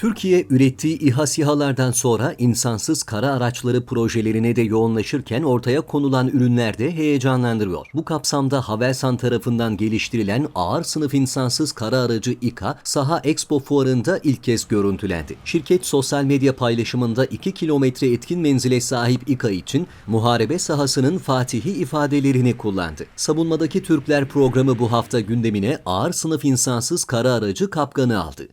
Türkiye ürettiği İHA SİHA'lardan sonra insansız kara araçları projelerine de yoğunlaşırken ortaya konulan ürünler de heyecanlandırıyor. Bu kapsamda Havelsan tarafından geliştirilen ağır sınıf insansız kara aracı İKA, Saha Expo fuarında ilk kez görüntülendi. Şirket sosyal medya paylaşımında 2 kilometre etkin menzile sahip İKA için muharebe sahasının fatihi ifadelerini kullandı. Savunmadaki Türkler programı bu hafta gündemine ağır sınıf insansız kara aracı kapkanı aldı.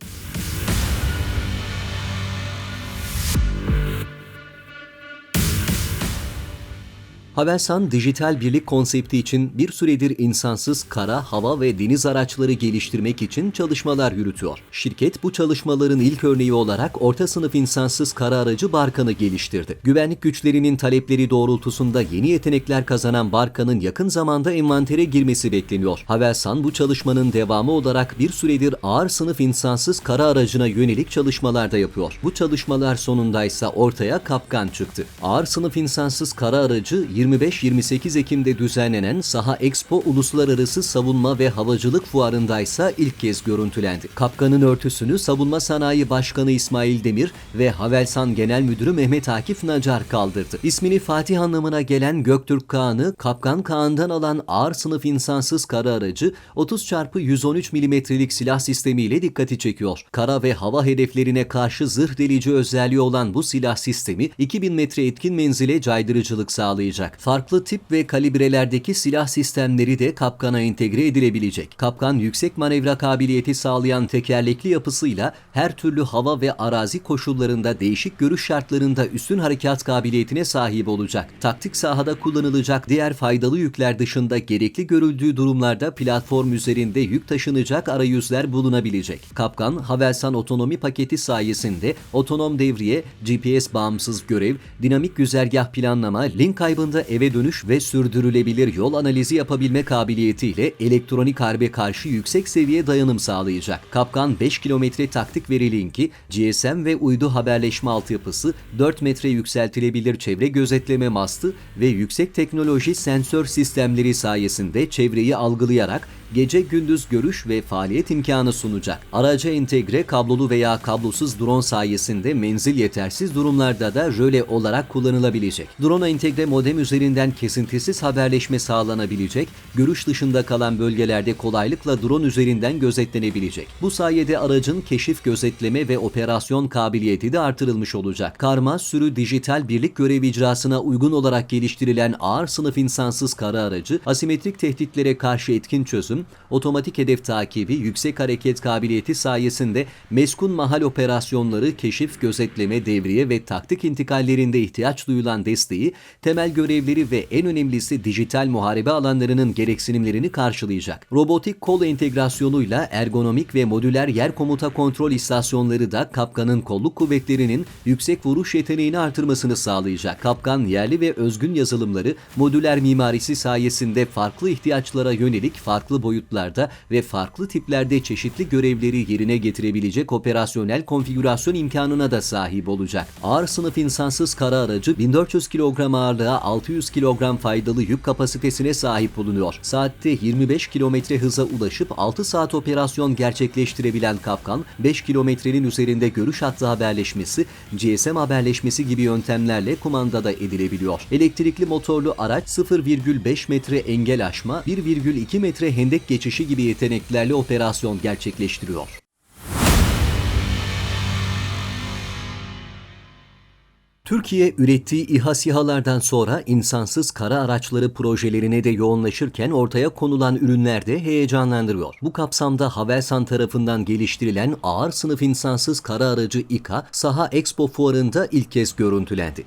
Havelsan dijital birlik konsepti için bir süredir insansız kara, hava ve deniz araçları geliştirmek için çalışmalar yürütüyor. Şirket bu çalışmaların ilk örneği olarak orta sınıf insansız kara aracı Barkan'ı geliştirdi. Güvenlik güçlerinin talepleri doğrultusunda yeni yetenekler kazanan Barkan'ın yakın zamanda envantere girmesi bekleniyor. Havelsan bu çalışmanın devamı olarak bir süredir ağır sınıf insansız kara aracına yönelik çalışmalarda yapıyor. Bu çalışmalar sonundaysa ortaya kapkan çıktı. Ağır sınıf insansız kara aracı 25-28 Ekim'de düzenlenen Saha Expo Uluslararası Savunma ve Havacılık Fuarı'ndaysa ilk kez görüntülendi. Kapkanın örtüsünü Savunma Sanayi Başkanı İsmail Demir ve Havelsan Genel Müdürü Mehmet Akif Nacar kaldırdı. İsmini Fatih anlamına gelen Göktürk Kağan'ı Kapkan Kağan'dan alan ağır sınıf insansız kara aracı 30 çarpı 113 milimetrelik silah sistemiyle dikkati çekiyor. Kara ve hava hedeflerine karşı zırh delici özelliği olan bu silah sistemi 2000 metre etkin menzile caydırıcılık sağlayacak. Farklı tip ve kalibrelerdeki silah sistemleri de kapkana entegre edilebilecek. Kapkan yüksek manevra kabiliyeti sağlayan tekerlekli yapısıyla her türlü hava ve arazi koşullarında değişik görüş şartlarında üstün harekat kabiliyetine sahip olacak. Taktik sahada kullanılacak diğer faydalı yükler dışında gerekli görüldüğü durumlarda platform üzerinde yük taşınacak arayüzler bulunabilecek. Kapkan, Havelsan otonomi paketi sayesinde otonom devriye, GPS bağımsız görev, dinamik güzergah planlama, link kaybında eve dönüş ve sürdürülebilir yol analizi yapabilme kabiliyetiyle elektronik harbe karşı yüksek seviye dayanım sağlayacak. Kapkan 5 kilometre taktik veri linki, GSM ve uydu haberleşme altyapısı, 4 metre yükseltilebilir çevre gözetleme mastı ve yüksek teknoloji sensör sistemleri sayesinde çevreyi algılayarak gece gündüz görüş ve faaliyet imkanı sunacak. Araca entegre kablolu veya kablosuz drone sayesinde menzil yetersiz durumlarda da röle olarak kullanılabilecek. Drone'a entegre modem üzerinden kesintisiz haberleşme sağlanabilecek, görüş dışında kalan bölgelerde kolaylıkla drone üzerinden gözetlenebilecek. Bu sayede aracın keşif, gözetleme ve operasyon kabiliyeti de artırılmış olacak. Karma sürü dijital birlik görev icrasına uygun olarak geliştirilen ağır sınıf insansız kara aracı, asimetrik tehditlere karşı etkin çözüm, otomatik hedef takibi, yüksek hareket kabiliyeti sayesinde meskun mahal operasyonları, keşif, gözetleme, devriye ve taktik intikallerinde ihtiyaç duyulan desteği, temel görevleri ve en önemlisi dijital muharebe alanlarının gereksinimlerini karşılayacak. Robotik kol entegrasyonuyla ergonomik ve modüler yer komuta kontrol istasyonları da Kapkan'ın kolluk kuvvetlerinin yüksek vuruş yeteneğini artırmasını sağlayacak. Kapkan yerli ve özgün yazılımları modüler mimarisi sayesinde farklı ihtiyaçlara yönelik farklı boyutlarda ve farklı tiplerde çeşitli görevleri yerine getirebilecek operasyonel konfigürasyon imkanına da sahip olacak. Ağır sınıf insansız kara aracı 1400 kilogram ağırlığa 600 kilogram faydalı yük kapasitesine sahip bulunuyor. Saatte 25 kilometre hıza ulaşıp 6 saat operasyon gerçekleştirebilen Kapkan, 5 kilometrenin üzerinde görüş hattı haberleşmesi, GSM haberleşmesi gibi yöntemlerle kumandada edilebiliyor. Elektrikli motorlu araç 0,5 metre engel aşma, 1,2 metre hendek geçişi gibi yeteneklerle operasyon gerçekleştiriyor. Türkiye ürettiği İHA SİHA'lardan sonra insansız kara araçları projelerine de yoğunlaşırken ortaya konulan ürünler de heyecanlandırıyor. Bu kapsamda Havelsan tarafından geliştirilen ağır sınıf insansız kara aracı İKA, Saha Expo fuarında ilk kez görüntülendi.